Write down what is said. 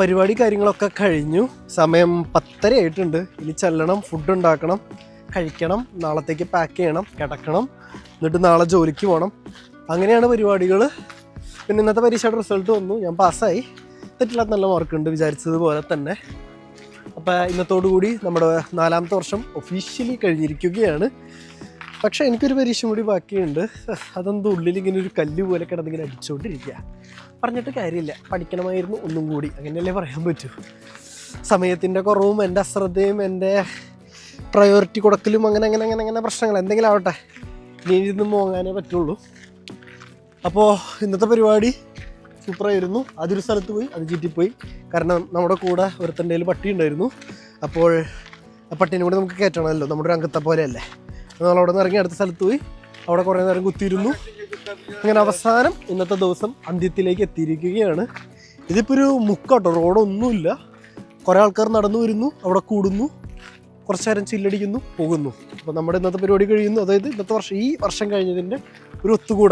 പരിപാടി കാര്യങ്ങളൊക്കെ കഴിഞ്ഞു. സമയം പത്തര ആയിട്ടുണ്ട്. ഇനി ചെല്ലണം ഫുഡ് ഉണ്ടാക്കണം കഴിക്കണം നാളത്തേക്ക് പാക്ക് ചെയ്യണം കിടക്കണം എന്നിട്ട് നാളെ ജോലിക്ക് പോകണം അങ്ങനെയാണ് പരിപാടികൾ പിന്നെ ഇന്നത്തെ പരീക്ഷയുടെ റിസൾട്ട് വന്നു. ഞാൻ പാസ്സായി. തെറ്റില്ലാത്ത നല്ല മാർക്കുണ്ട് വിചാരിച്ചതുപോലെ തന്നെ. അപ്പോൾ ഇന്നത്തോടു കൂടി നമ്മുടെ നാലാമത്തെ വർഷം ഒഫീഷ്യലി കഴിഞ്ഞിരിക്കുകയാണ്. പക്ഷേ എനിക്കൊരു പരീക്ഷ കൂടി ബാക്കിയുണ്ട്. അതെന്തോ ഉള്ളിൽ ഇങ്ങനെ ഒരു കല്ല് പോലെ കിടന്നിങ്ങനെ അടിച്ചുകൊണ്ടിരിക്കുക പറഞ്ഞിട്ട് കാര്യമില്ല. പഠിക്കണമായിരുന്നു ഒന്നും കൂടി. അങ്ങനെയല്ലേ പറയാൻ പറ്റൂ. സമയത്തിന്റെ കുറവും എന്റെ അശ്രദ്ധയും എന്റെ പ്രയോറിറ്റി കൊടുക്കലും അങ്ങനെ അങ്ങനെ അങ്ങനെ അങ്ങനെ പ്രശ്നങ്ങൾ എന്തെങ്കിലും ആവട്ടെ. ഇനി ഇരുന്ന് മോങ്ങാനേ പറ്റുള്ളൂ. അപ്പോൾ ഇന്നത്തെ പരിപാടി സൂപ്പറായിരുന്നു. അതൊരു സ്ഥലത്ത് പോയി അത് ചീറ്റിപ്പോയി കാരണം നമ്മുടെ കൂടെ ഒരുത്തന്റെ പട്ടി ഉണ്ടായിരുന്നു അപ്പോൾ ആ പട്ടീനെ കൂടെ നമുക്ക് കയറ്റണമല്ലോ. നമ്മുടെ ഒരു അംഗത്തെ പോലെയല്ലേ? നമ്മൾ അവിടെ നിന്ന് ഇറങ്ങി അടുത്ത സ്ഥലത്ത് പോയി. അവിടെ കുറേ നേരം കുത്തിയിരുന്നു. അങ്ങനെ അവസാനം ഇന്നത്തെ ദിവസം അന്ത്യത്തിലേക്ക് എത്തിയിരിക്കുകയാണ്. ഇതിപ്പോൾ ഒരു മുക്കാട്ടോ റോഡൊന്നുമില്ല കുറേ ആൾക്കാർ നടന്നു വരുന്നു അവിടെ കൂടുന്നു കുറച്ച് നേരം ചില്ലടിക്കുന്നു പോകുന്നു. അപ്പോൾ നമ്മുടെ ഇന്നത്തെ പരിപാടി കഴിയുന്നു. അതായത് ഇന്നത്തെ വർഷം ഈ വർഷം കഴിഞ്ഞതിന്റെ ഒരു ഒത്തുകൂടൽ.